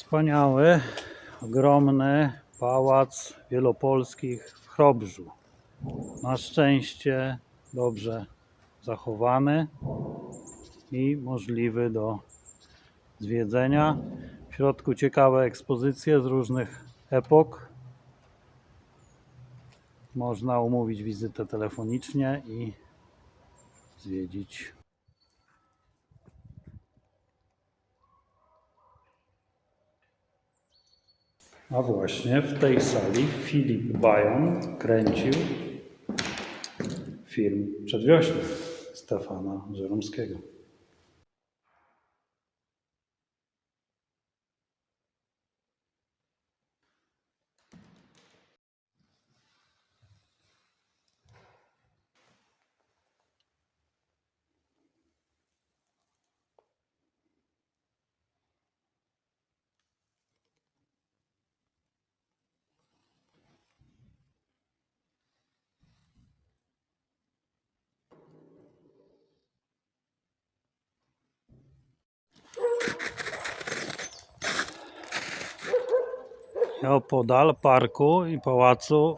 Wspaniały, ogromny pałac wielopolskich w Chrobrzu. Na szczęście dobrze zachowany i możliwy do zwiedzenia. W środku ciekawe ekspozycje z różnych epok. Można umówić wizytę telefonicznie i zwiedzić. A właśnie w tej sali Filip Bajon kręcił film Przedwiośnie Stefana Żeromskiego. Opodal parku i pałacu